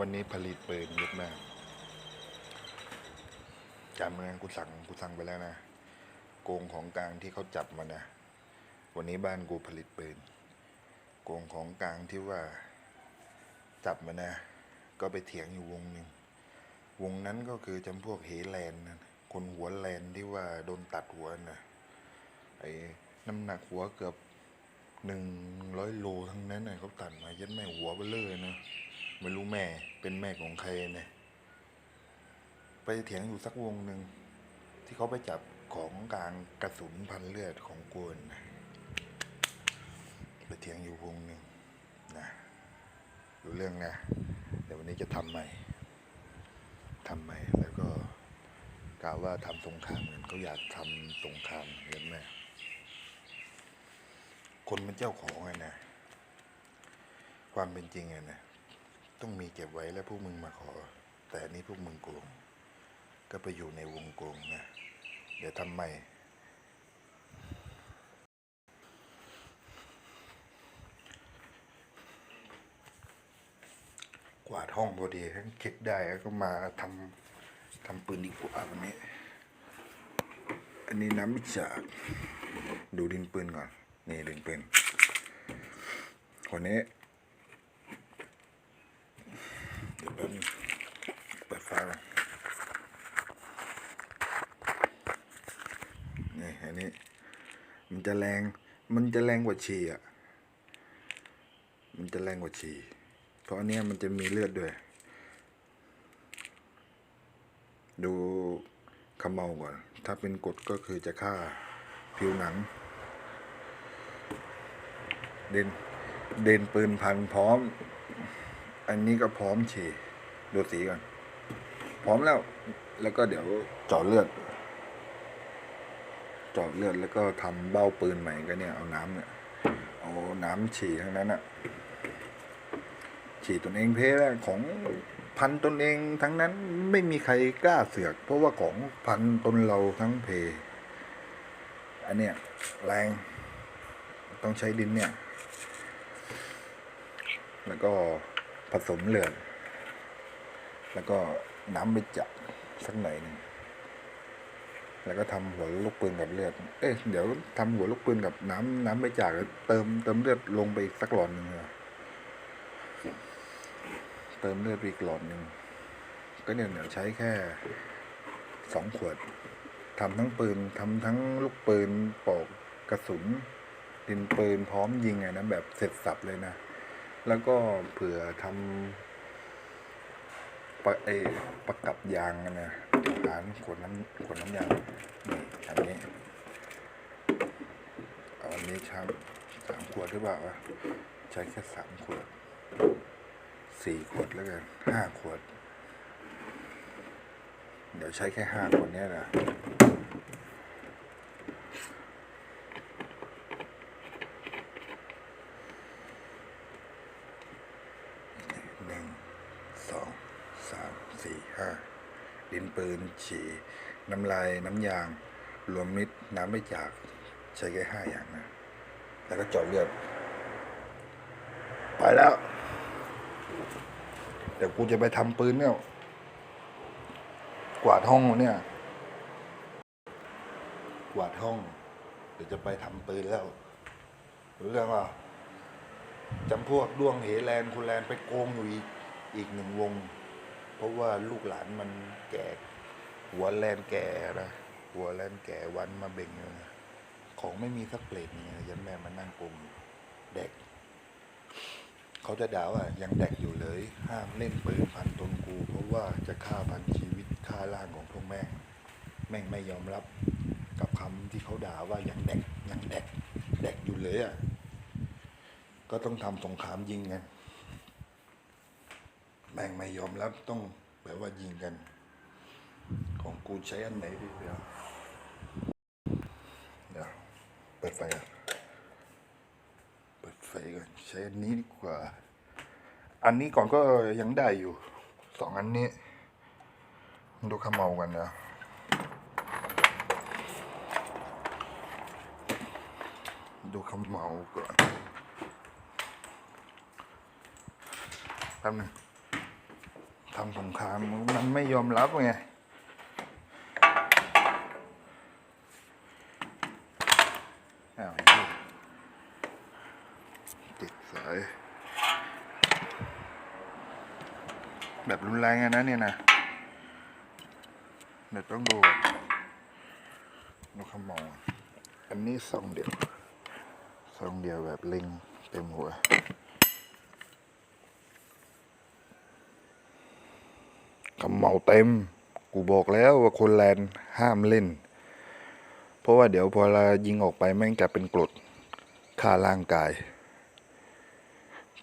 วันนี้ผลิตปืนเยอะมากจำเมืองกูสั่งกูสั่งไปแล้วนะโกงของกลางที่เขาจับมานะวันนี้บ้านกูผลิตปืนโกงของกลางที่ว่าจับมานะ ก็ไปเถียงอยู่วงหนึ่งวงนั้นก็คือจำพวกเฮแลนด์นะคนหัวแลนด์ที่ว่าโดนตัดหัวนะไอ้น้ำหนักหัวเกือบหนึ่งร้อยโลทั้งนั้นนะเขาตัดมายัดแม่หัวเบลเลยนะ ไม่รู้แม่เป็นแม่ของใครเนี่ยไปเถียงอยู่สักวงหนึ่งที่เขาไปจับของกลางกระสุนพันเลือดของกวนนะไปเถียงอยู่วงหนึ่งนะรู้เรื่องนะเดี๋ยววันนี้จะทำใหม่ทำใหม่แล้วก็กล่าวว่าทำสงครามกันเขาอยากทำสงครามเห็นไหมคนเป็นเจ้าของไงนะความเป็นจริงอะนะ ต้องมีเก็บไว้แล้วพวกมึงมาขอ แต่นี้พวกมึงโกง ก็ไปอยู่ในวงโกงนะ เดี๋ยวทำใหม่กวาดห้องพอดีทั้งคิดได้แล้วก็มาทำทำปืนดีกว่าวันนี้ อันนี้น้ำมิจฉาดูดินปืนก่อน นี่ดินปืนคนนี้ เดี๋ยวแป๊บนึงเปิดไฟก่อนนี่อันนี้ มันจะแรง มันจะแรงกว่าฉี่อะ มันจะแรงกว่าฉี่ เพราะอันนี้มันจะมีเลือดด้วย ดูขมเมาก่อน ถ้าเป็นกดก็คือจะฆ่าผิวหนัง เด่นเด่นปืนพันพร้อม อันนี้ก็พร้อมฉี่ดูสีก่อน พร้อมแล้ว แล้วก็เดี๋ยวเจาะเลือดเจาะเลือดแล้วก็ทำเบ้าปืนใหม่ก็เนี่ยเอาน้ำเนี่ยเอาน้ำฉี่ทั้งนั้นอะฉี่ตนเองเพแล้วของพันตนเองทั้งนั้นไม่มีใครกล้าเสือก เพราะว่าของพันตนเราทั้งเพ อันเนี้ยแรงต้องใช้ดินเนี่ย แล้วก็ ผสมเลือดแล้วก็น้ำไปจับสักหน่อยหนึ่งแล้วก็ทำหัวลูกปืนกับเลือด เอ๊ะเดี๋ยวทำหัวลูกปืนกับน้ำน้ำไปจากเติมเติมเลือดลงไปอีกสักหลอดหนึ่งเติมเลือดอีกหลอดหนึ่งก็เนี่ยเดี๋ยวใช้แค่สองขวดทำทั้งปืนทำทั้งลูกปืนปอกกระสุนดินปืนพร้อมยิงไงนะแบบเสร็จสับเลยนะ แล้วก็เผื่อทำปะเอประกับยางนะเดี๋ยวหารขวดน้ำขวดน้ำยางนี่อันนี้เอาอันนี้ช้ำสามขวดหรือเปล่าวะใช้แค่สามขวดสี่ขวดแล้วกันห้าขวด เดี๋ยวใช้แค่ห้าขวดเนี้ยนะหนึ่งสองสามสี่ห้าดิน ปืน ฉี่ น้ำลายน้ำยาง รวมมิตรน้ำไม่จาก ใช้แค่ห้าอย่างนะ แล้วก็เจาะเลือดไปแล้ว เดี๋ยวกูจะไปทำปืนเนี่ย กวาดห้องเนี่ย กวาดห้อง เดี๋ยวจะไปทำปืนแล้วรู้เรื่องว่าจำพวกด้วงเหแลนคุณแลนไปโกงอยู่อีกอีกหนึ่งวง เพราะว่าลูกหลานมันแก่ หัวแลนแก่นะหัวแลนแก่วันมาเบ่งอยู่นะของไม่มีสักเปลดนี่ยันแม่มานั่งกงอยู่เด็กเขาจะด่าว่ายังเด็กอยู่เลย ห้ามเล่นปืนพันตนกู เพราะว่าจะฆ่าพันชีวิตฆ่าร่างของพวกแม่ง แม่งไม่ยอมรับกับคำที่เขาด่าว่ายังเด็กยังเด็กเด็กอยู่เลยอะก็ต้องทำสงครามยิงกันแม่งไม่ยอมรับต้องแบบว่ายิงกัน ของกูใช้อันไหนดีเดียวเดี๋ยวเปิดไฟก่อนเปิดไฟก่อนใช้อันนี้ดีกว่า อันนี้ก่อนก็ยังได้อยู่สองอันนี้ ดูขมเมากันนะดูขมเมาก่อนแป๊บหนึงทำสงครามมันไม่ยอมรับไง อ้าวไอ้เหี้ยติดสาย แบบรุนแรงนะเนี่ยนะเดี๋ยวต้องดูนดูขมองอันนี้ซองเดียวซองเดียวแบบลิงเต็มหัวขมเมาเต็ม กูบอกแล้วว่าคนแลนห้ามเล่น เพราะว่าเดี๋ยวพอเรายิงออกไปแม่งจะเป็นกรดฆ่าร่างกาย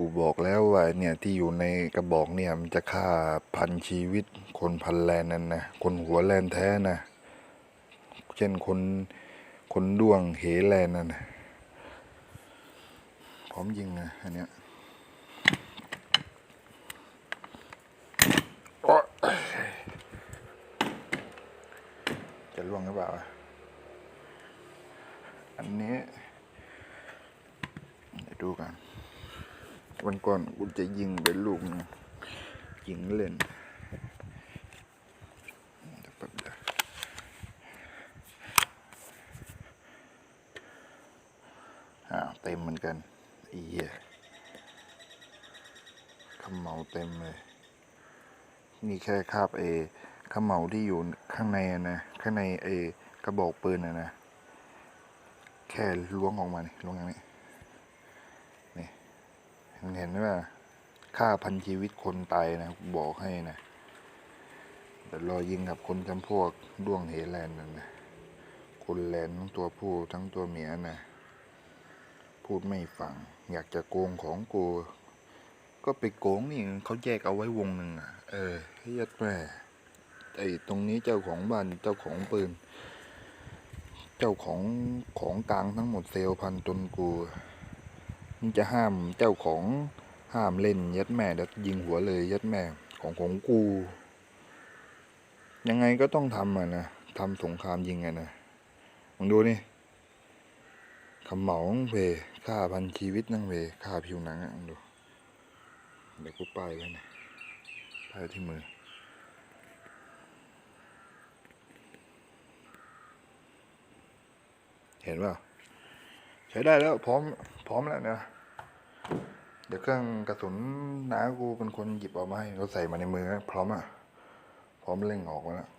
กูบอกแล้วว่าเนี่ยที่อยู่ในกระบอกเนี่ยมันจะฆ่าพันชีวิต คนพันแลนนั่นนะคนหัวแลนแท้นะเช่นคนคนด้วงเหแลนนั่นนะพร้อมยิงนะอันเนี้ยโอ๊ยจะล่วงหรือเปล่า อันนี้เดี๋ยวดูกัน วันก่อนกูจะยิงเป็นลูกนึงยิงเล่นเดี๋ยวแป๊บเดียวอ้าวเต็มเหมือนกันอีเหี้ยขมเหมาเต็มเลย นี่แค่คาบเอขมเหมาที่อยู่ข้างในนะข้างในเอกระบอกปืนอะนะ แค่ล้วงออกมานี่ล้วงอย่างนี้ เห็นไหมว่าฆ่าพันชีวิตคนตายนะบอกให้นะแต่รอยิงกับคนจำพวกด้วงเฮแลนนั่นนะคนแลนทั้งตัวผู้ทั้งตัวเมียนะพูดไม่ฟัง อยากจะโกงของกู ก็ไปโกงนี่เขาแยกเอาไว้วงหนึ่งอะ เออเฮียแม่ไอ้ตรงนี้เจ้าของบ้านเจ้าของปืน เจ้าของของกลางทั้งหมดเซลพันตนกู มึงจะห้ามเจ้าของห้ามเล่นยัดแม่ดี๋ยวยิงหัวเลยยัดแม่ของของกู ยังไงก็ต้องทำอะนะทำสงครามยิงอะนะมึงดูนี่ขมเหมาทั้งเพฆ่าพันชีวิตนั่งเพฆ่าผิวหนังอะมึงดูเดี๋ยวกูป้ายกันนะป้ายที่มือเห็นเปล่า ช้ได้แล้วพร้อมพร้อมแล้วเนะเดี๋ยวเครื่องกระสุนน้ากูเป็นคนหยิบออกมาให้เขาใส่มาในมือนะพร้อมอะพร้อมเล่งออกมาแล้ว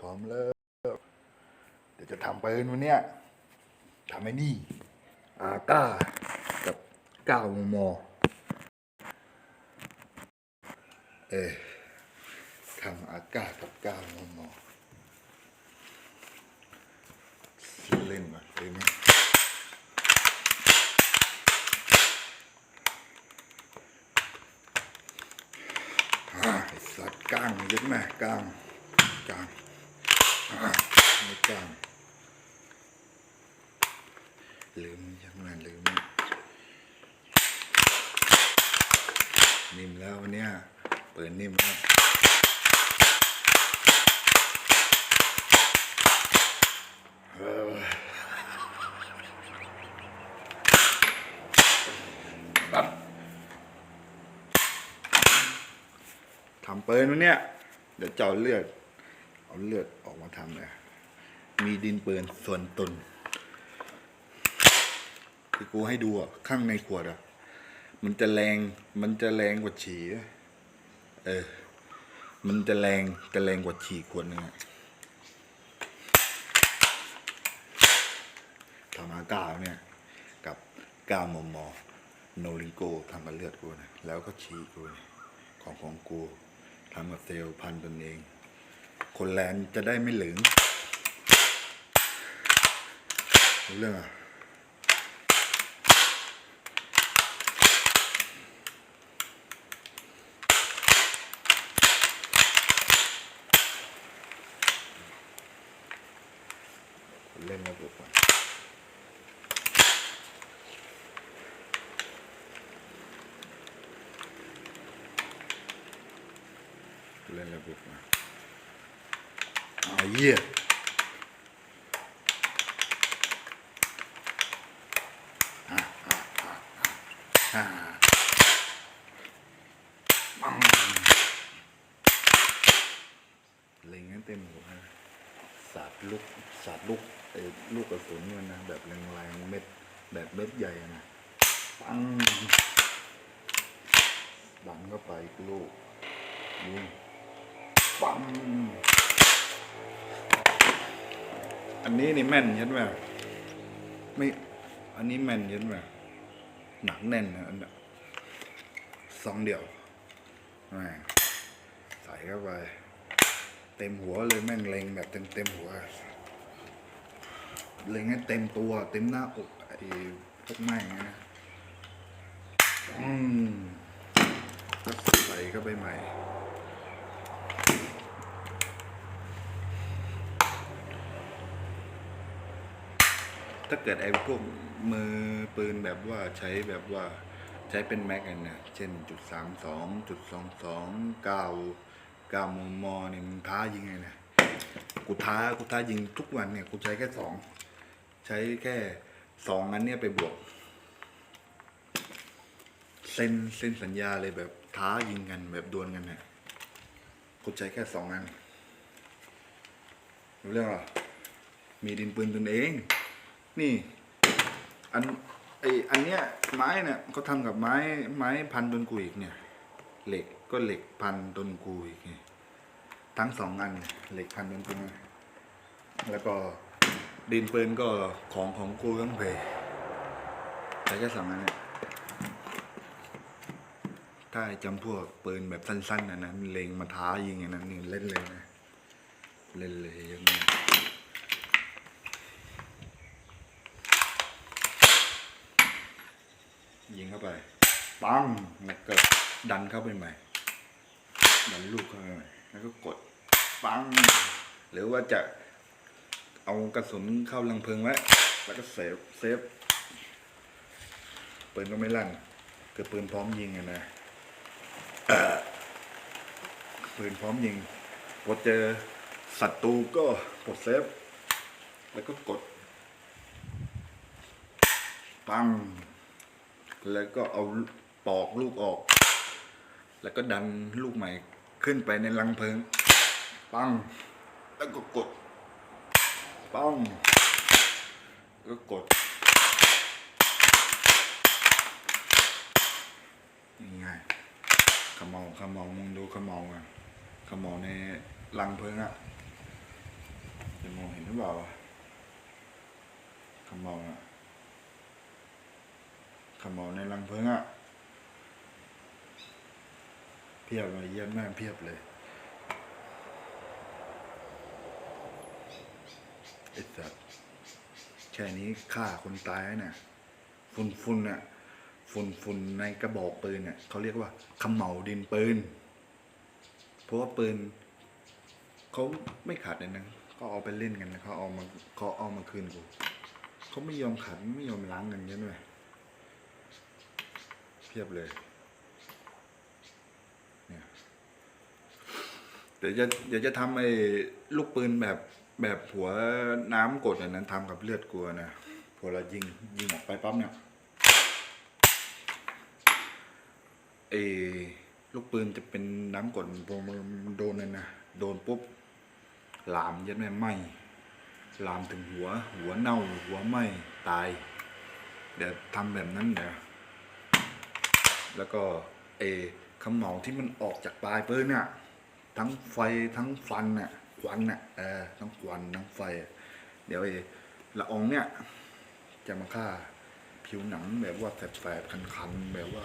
พร้อมแล้วเดี๋ยวจะทำปืนวันเนี้ยทำไอ้นี่อาก้ากับก้ามมเออทำอาก้ากับก้ามม เล่นก่อนเลยไหมอ่าไอ้สัตว์กลางยัดแม่กลางกลางไม่กลางลืมยังไงลืมนิ่มแล้ววันนี้เปิดนิ่มแล้ว เออปั๊บ ทำเปินวันเนี้ยเดี๋ยวเจาะเลือด เอาเลือดออกมาทำเลย มีดินเปินส่วนตนที่กูให้ดูอะ ข้างในขวดอะ มันจะแรง มันจะแรงกว่าฉี่เออ มันจะแรงจะแรงกว่าฉี่ขวดนึงอะทำอาก้าเนี่ย กับก้ามอมอโนลิงโกทำกับเลือดกูนะแล้วก็ชีกูนะของของกู ทำกับเซลล์พันตนเอง คนแลนจะได้ไม่เหลืองเรื่องอะเล่นระบบก่อน เล่นระบบมาเอาเยี่ยอะอะอะอะอะปังเล็งให้เต็มหัวสาดลูกสาดลูกไอ้ลูกกระสุนมันนะ แบบแรงๆเม็ด แบบเม็ดใหญ่นะปังดันเข้าไปอีกลูกยิง ปังอันนี้นี่แม่นยันไหมไม่ อันนี้แม่นยันไหมหนักแน่นนะอันเนี้ยสองเดี่ยวแม่งใส่เข้าไป เต็มหัวเลยแม่งเล็งแบบเต็มเต็มหัว เล็งให้เต็มตัว เต็มหน้าอกไอ้พวกแม่งนะอืมก็ใส่เข้าไปใหม่ ถ้าเกิดไอ้พวกมือปืนแบบว่าใช้แบบว่าใช้เป็นแม็กกันเนะเช่นจุดสามสองจุดสองสองเก้าเก้ามมเนี่ยมึงท้ายิงไงนะกูท้ากูท้ายิงทุกวันเนี่ยกูใช้แค่สองใช้แค่สองอันเนี่ยไปบวกเซ็นเซ็นสัญญาเลยแบบท้ายิงกันแบบดวลกันเนี่ยกูใช้แค่สองอันรู้เรื่องหรอมีดินปืนตนเอง นี่ อันไออันเนี้ยไม้เนี่ยเขาทำกับไม้ไม้พันต้นกูอีกเนี่ย เหล็กก็เหล็กพันต้นกูอีกทั้งสองอันเหล็กพันต้นกูนะแล้วก็ดินปืนก็ของของกูทั้งเพยใช้แค่สองอันเนี่ยถ้าจำพวกปืนแบบสั้นๆนะนะเล็งมาท้ายิงอย่างนั้นนี่เล่นเลยนะ เล่นเลยยังนี้ ยิงเข้าไปปังแล้วก็ดันเข้าไปใหม่ ดันลูกเข้าไปใหม่แล้วก็กดปัง หรือว่าจะเอากระสุนเข้าลังเพลิงไว้แล้วก็เซฟเซฟปืนก็ไม่ลั่นคือปืนพร้อมยิงอะนะปืนพร้อมยิงพอเจอศัตรูก็กดเซฟ แล้วก็กดปัง แล้วก็เอาปอกลูกออก แล้วก็ดันลูกใหม่ขึ้นไปในรังเพลิง ปัง แล้วก็กด ปังแล้วก็กดนี่ไงขมเมาขมเมามึงดูขมเมาอะขมเมาในรังเพลิงอะจะมองเห็นหรือเปล่าขมเมาอะ ขมาในรังเพลิงอะเพียบเลยเยี่ยมแม่งเพียบเลยไอ้สัตว์แค่นี้ฆ่าคนตายแนี่ยฝุ่นฝุ่นๆน่ะ ฝุ่นฝุ่นในกระบอกปืนเนี่ยเขาเรียกว่าขมเหาดินปืน เพราะว่าปืนเขาไม่ขาดเลยนะก็เอาไปเล่นกันนะเขาเอามาเขาเอามาคืนกูเขาไม่ยอมขัดไม่ยอมล้างเงินใช่ไหม พียบเลยเนี่ยเดี๋ยวจะเดี๋ยวจะทำไอ้ลูกปืนแบบแบบหัวน้ำกดอันนั้นทำกับเลือดกลัวนะพอเรายิงยิงออกไปปั๊บเนี่ยไอ้ลูกปืนจะเป็นน้ำกดพอมันโดนเลยนะโดนปุ๊บลามยัดแม่ไหมลามถึงหัว หัวเน่าหัวไหมตาย เดี๋ยวทำแบบนั้นเดี๋ยว แล้วก็เอขมเหลาที่มันออกจากปลายปืนเนี่ยทั้งไฟทั้งฟันน่ะควันน่ะเออทั้งควันทั้งไฟ เดี๋ยวเอละอองเนี่ย จะมาฆ่าผิวหนังแบบว่าแสบๆคันๆแบบว่า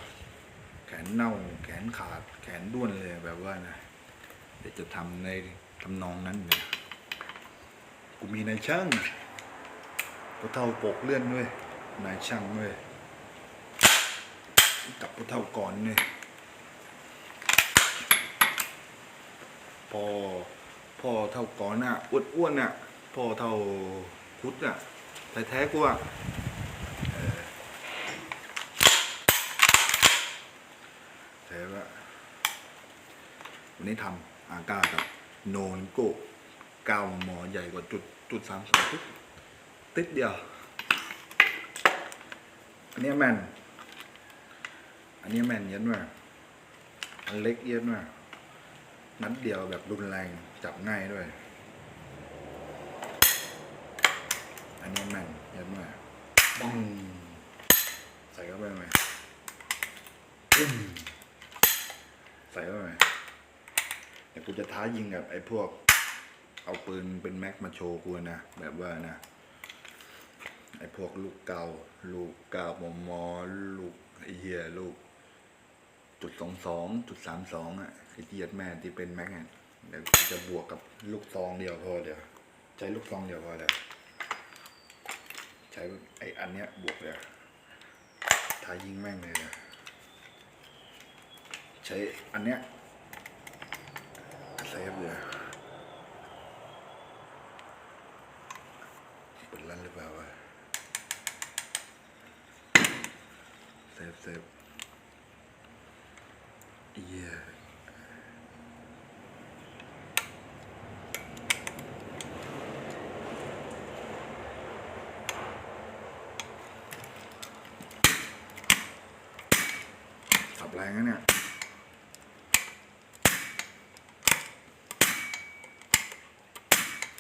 แขนเน่าแขนขาดแขนด้วนเลยแบบว่านะเดี๋ยวจะทำในทำนองนั้นเนี่ยกูมีนายช่างกูเท่าปกเลื่อนด้วยนายช่างด้วย กับผู้เท่าก่อนเนี่ยพอพ่อเท่าก่อนน่ะอ้วนๆน่ะพ่อเท่าพุทธน่ะแท้ๆกูอะแท้ว่าวันนี้ทำอาก้ากับโนนโกะเก้าหมอใหญ่กว่าจุดจุดสามสองติดติดเดียวอันนี้แมน อันนี้แม่นยันว่าเออันเล็กเย็นมากนัดเดียวแบบรุนแรงจับง่ายด้วย อันนี้แมนเย็นมากบ้งใส่เข้าไปไหมปึ้มใส่เข้าไปเดี๋ยวกูจะท้ายิงกับไอ้พวก เอาปืนเป็นแม็กมาโชว์กูนะ แบบว่านะ ไอ้พวกลูกเกาลูกเกามอมอลูกไอ้เหี้ยลูก จุดสองสองจุดสามสองอะไอ้เจียดแม่ที่เป็นแม็กเนี่ยเดี๋ยวจะบวกกับลูกซองเดียวพอเดี๋ยวใช้ลูกซองเดียวพอเดี๋ยวใช้ไออันเนี้ยบวกเลยวท้ายิงแม่งเลยเดี๋ยวใช้อันเนี้ยเซฟเลยวเปิดลั่นหรือเปล่าวะเซฟเซฟ เหี้ยสับแรงนะเนี่ย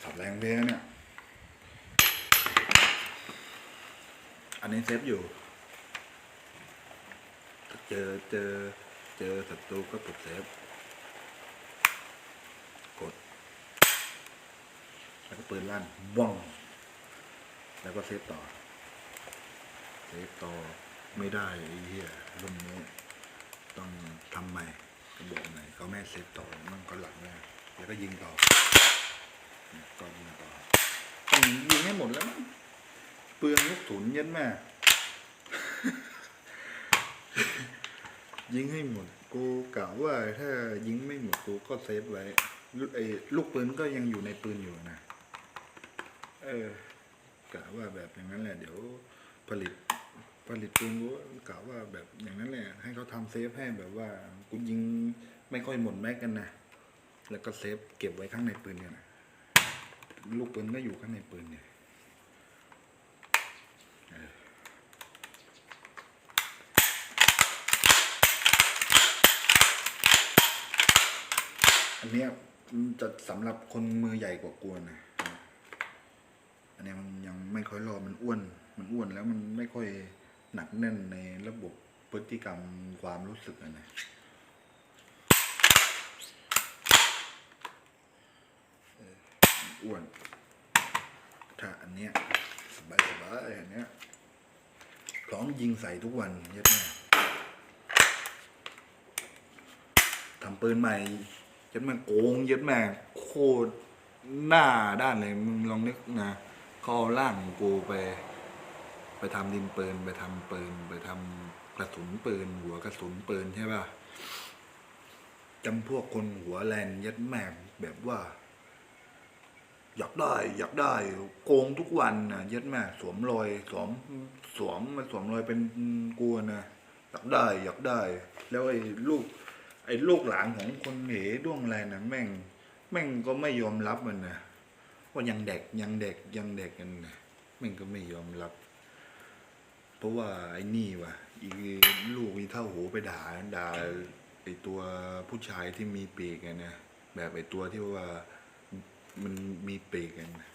สับแรงเลยนะเนี่ย อันนี้เซฟอยู่ เจอเจอ เจอศัตรูก็กดเซฟกด แล้วก็ปืนลั่นบ้อง แล้วก็เซฟต่อ เซฟต่อไม่ได้ไอ้เหี้ยรุ่นนี้ ต้องทำใหม่กระบอกใหม่เขาแม่เซฟต่อมันก็หลังแน่แล้วก็ยิงต่อก็ยิงต่อต้องยิงให้หมดแล้วมั้งเปลืองลูกถุนเย็นแม่ ยิงให้หมด กูกะว่าถ้ายิงไม่หมดกูก็เซฟไว้ลูกไอ้ลูกปืนก็ยังอยู่ในปืนอยู่นะ เออกะว่าแบบอย่างนั้นแหละ เดี๋ยวผลิตผลิตปืนกูกะว่าแบบอย่างนั้นแหละ ให้เขาทำเซฟให้แบบว่ากูยิงไม่ค่อยหมดแม็กกันนะแล้วก็เซฟเก็บไว้ข้างในปืนเนี่ยนะลูกปืนก็อยู่ข้างในปืนเนี่ย อันเนี้ยมันจะสำหรับคนมือใหญ่กว่ากวนนะอันเนี้ยมันยังไม่ค่อยรอมันอ้วน มันอ้วนแล้วมันไม่ค่อยหนักแน่นในระบบพฤติกรรมความรู้สึกอะนะอ้วน ถ้าอันเนี้ยสบายสบายอันเนี้ยพร้อมยิงใส่ทุกวันเยัดแม่ทำปืนใหม่ ยัดแม่งโกงยัดแม่งโคตรหน้าด้านเลยมึงลองนึกนะเขาเอาร่างกูไป ไปทำดินปืนไปทำปืนไปทำกระสุนปืน หัวกระสุนปืนใช่ป่ะจำพวกคนหัวแลนยัดแม่งแบบว่า อยากได้ อยากได้ โกงทุกวันนะยัดแม่สวมรอยสวมสวมมาสวมรอยเป็นกูนะอยากได้ อยากได้ แล้วไอ้ลูก ไอ้ลูกหลานของคนเหด้วงแลนนะแม่ง แม่งก็ไม่ยอมรับมันนะว่ายังเด็กยังเด็กยังเด็กกันนะแม่งก็ไม่ยอมรับ เพราะว่าไอ้นี่วะอีลูกมีเท่าหูไปด่าด่าไอ้ตัวผู้ชายที่มีปีกอะนะแบบไอ้ตัวที่ว่ามันมีปีกกันนะ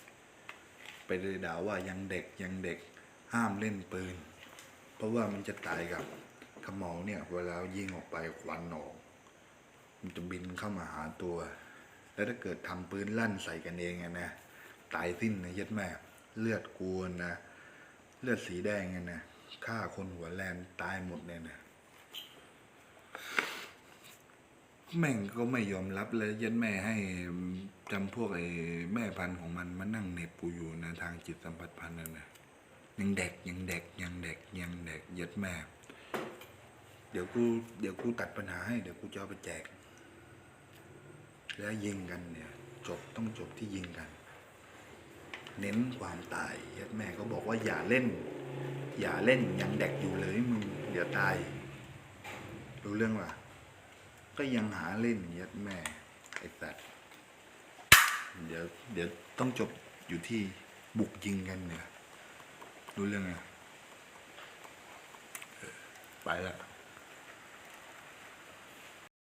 ไปเลยด่าว่ายังเด็กยังเด็กห้ามเล่นปืน เพราะว่ามันจะตายกับขมเหลาเนี่ย เวลายิงออกไปควันออก มันจะบินเข้ามาหาตัว แล้วถ้าเกิดทำปืนลั่นใส่กันเองอะนะตายสิ้นนะยัดแม่เลือดกวนนะเลือดสีแดงอะนะฆ่าคนหัวแลนตายหมดเนี่ยนะแม่งก็ไม่ยอมรับเลยยัดแม่ให้จำพวกไอ้แม่พันธุ์ของมันมานั่งเน็บกูอยู่นะทางจิตสัมผัสพันธ์นั่นนะยังเด็กยังเด็กยังเด็กยังเด็กยัดแม่ เดี๋ยวกูเดี๋ยวกูตัดปัญหาให้เดี๋ยวกูจะเอาไปแจก แล้วยิงกันเนี่ย จบต้องจบที่ยิงกัน เน้นความตายยัดแม่ก็บอกว่าอย่าเล่น อย่าเล่นยังเด็กอยู่เลยมึงเดี๋ยวตาย รู้เรื่องว่ะก็ยังหาเล่นยัดแม่ไอ้สัตว์เดี๋ยวเดี๋ยวต้องจบอยู่ที่บุกยิงกันเนี่ยรู้เรื่องไงไปละ